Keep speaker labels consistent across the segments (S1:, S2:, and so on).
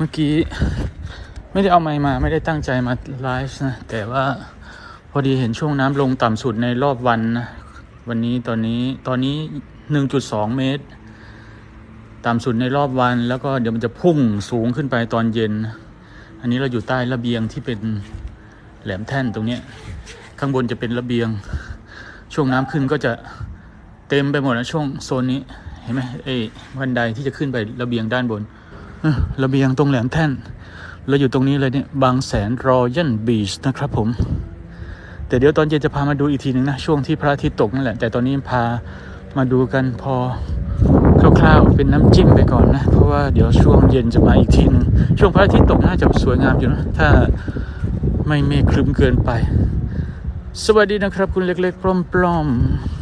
S1: เมื่อกี้ไม่ได้เอาไมค์มาไม่ได้ตั้งใจมาไลฟ์นะ แต่ว่าพอดีเห็นช่วงน้ำลงต่ำสุดในรอบวันนะ วันนี้ตอนนี้ตอนนี้ 1.2 เมตร ต่ำสุดในรอบวัน แล้วก็เดี๋ยวมันจะพุ่งสูงขึ้นไปตอนเย็น อันนี้เราอยู่ใต้ระเบียงที่เป็นแหลมแท่นตรงเนี้ยข้างบนจะเป็นระเบียง ช่วงน้ำขึ้นก็จะเต็มไปหมดนะช่วงโซนนี้เห็นไหมไอ้บันไดที่จะขึ้นไประเบียงด้านบน ระเบียงตรงแหลมแท่น เราอยู่ตรงนี้เลยเนี่ยบางแสนรอยัลบีชนะครับผม แต่เดี๋ยวตอนเย็นจะพามาดูอีกทีหนึ่งนะ ช่วงที่พระอาทิตย์ตกนั่นแหละ แต่ตอนนี้พามาดูกันพอคร่าวๆ เป็นน้ำจิ้มไปก่อนนะ เพราะว่าเดี๋ยวช่วงเย็นจะมาอีกทีหนึง ช่วงพระอาทิตย์ตกน่าจะสวยงามอยู่นะ ถ้าไม่เมฆครึ้มเกินไป สวัสดีนะครับคุณเล็กๆปล้อมๆ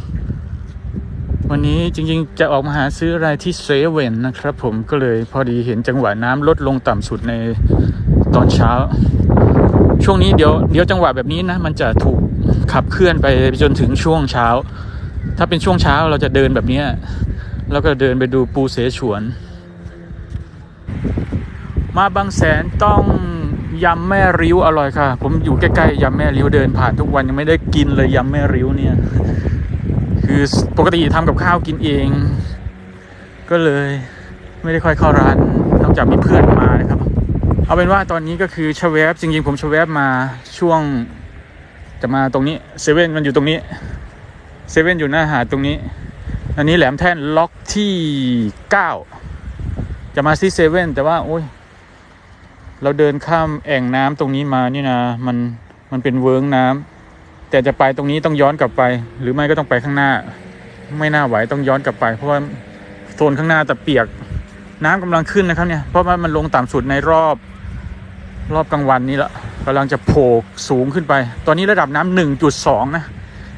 S1: วันนี้จริงๆ จะออกมาหาซื้ออะไรที่เซเว่นนะครับผมก็เลยพอดีเห็นจังหวะน้ำลดลงต่ำสุดในตอนเช้า ช่วงนี้เดี๋ยวเดี๋ยวจังหวะแบบนี้นะ มันจะถูกขับเคลื่อนไปจนถึงช่วงเช้า ถ้าเป็นช่วงเช้าเราจะเดินแบบนี้แล้วก็เดินไปดูปูเสฉวน มาบางแสนต้องยำแม่ริ้วอร่อยค่ะ ผมอยู่ใกล้ๆยำแม่ริ้วเดินผ่านทุกวันยังไม่ได้กินเลยยำแม่ริ้วเนี่ย คือปกติทำกับข้าวกินเอง ก็เลยไม่ได้ค่อยเข้าร้านนอกจากมีเพื่อนมานะครับ เอาเป็นว่าตอนนี้ก็คือชแวบจริงๆผมชแวบมาช่วงจะมาตรงนี้เซเว่นมันอยู่ตรงนี้เซเว่นอยู่หน้าหาดตรงนี้ อันนี้แหลมแท่นล็อกที่เก้าจะมาซีเซเว่นแต่ว่าโอ้ยเราเดินข้ามแอ่งน้ำตรงนี้มานี่นะมันมันเป็นเวิ้งน้ำ แต่จะไปตรงนี้ต้องย้อนกลับไป หรือไม่ก็ต้องไปข้างหน้า ไม่น่าไหวต้องย้อนกลับไป เพราะว่าโซนข้างหน้าแต่เปียกน้ำกำลังขึ้นนะครับเนี่ยเพราะว่ามันลงต่ำสุดในรอบรอบกลางวันนี้ละกำลังจะโผล่สูงขึ้นไป ตอนนี้ระดับน้ำหนึ่งจุดสองนะ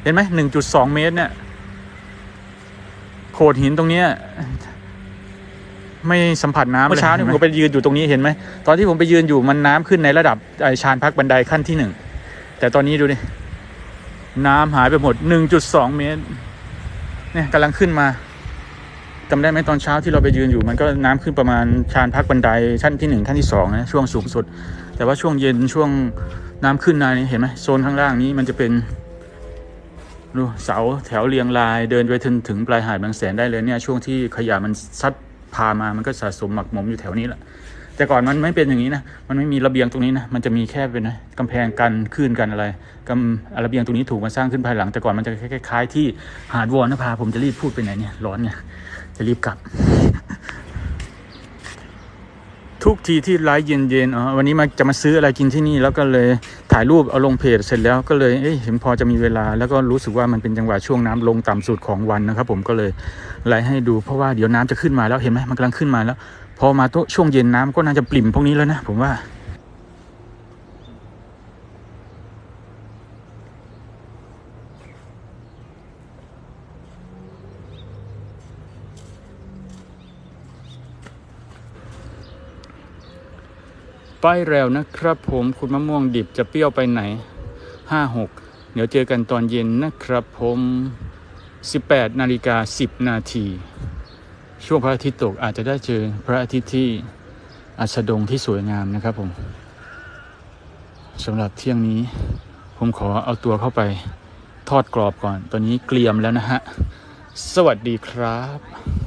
S1: เห็นไหมหนึ่งจุดสองเมตรเนี่ยโขดหินตรงเนี้ยไม่สัมผัสน้ำเมื่อเช้าเนี่ยผมก็ไปยืนอยู่ตรงนี้เห็นไหมตอนที่ผมไปยืนอยู่มันน้ำขึ้นในระดับไอ้ชานพักบันไดขั้นที่หนึ่งแต่ตอนนี้ดูดิ น้ำหายไปหมดหนึ่งจุดสองเมตร เนี่ยกำลังขึ้นมาจำได้ไหมตอนเช้าที่เราไปยืนอยู่มันก็น้ำขึ้นประมาณชานพักบันไดชั้นที่หนึ่งขั้นที่สองนะช่วงสูงสุด แต่ว่าช่วงเย็นช่วงน้ำขึ้นนานี่เห็นไหมโซนข้างล่างนี้มันจะเป็นดูเสาแถวเรียงราย เดินไปถึงถึงปลายหาดบางแสนได้เลยเนี่ยช่วงที่ขยะมันซัดพามามันก็สะสมหมักหมมอยู่แถวนี้แหละ แต่ก่อนมันไม่เป็นอย่างนี้นะ มันไม่มีระเบียงตรงนี้นะ มันจะมีแค่เป็นนะกำแพงกันคลื่นกันอะไรกำระเบียงตรงนี้ถูกมาสร้างขึ้นภายหลัง แต่ก่อนมันจะคล้ายๆที่หาดวอนนภาผมจะรีบพูดไปไหนเนี่ย ร้อนเนี่ย จะรีบกลับ ทุกทีที่ไลฟ์เย็นๆอ๋อวันนี้มาจะมาซื้ออะไรกินที่นี่ แล้วก็เลยถ่ายรูปเอาลงเพจเสร็จแล้วก็เลยเอ้ยเห็นพอจะมีเวลา แล้วก็รู้สึกว่ามันเป็นจังหวะช่วงน้ำลงต่ำสุดของวันนะครับ ผมก็เลยไลฟ์ให้ดูเพราะว่าเดี๋ยวน้ำจะขึ้นมาแล้วเห็นไหมมันกำลังขึ้นมาแล้ว พอมาโตช่วงเย็นน้ำก็น่าจะปริ่มพวกนี้แล้วนะผมว่า ป้ายแล้วนะครับผมคุณมะม่วงดิบจะเปรี้ยวไปไหนห้าหกเดี๋ยวเจอกันตอนเย็นนะครับผมสิบแปดนาฬิกาสิบนาที ช่วงพระอาทิตย์ตกอาจจะได้เจอพระอาทิตย์ที่อัสดงที่สวยงามนะครับผมสำหรับเที่ยงนี้ ผมขอเอาตัวเข้าไปทอดกรอบก่อน ตอนนี้เกลียมแล้วนะฮะ สวัสดีครับ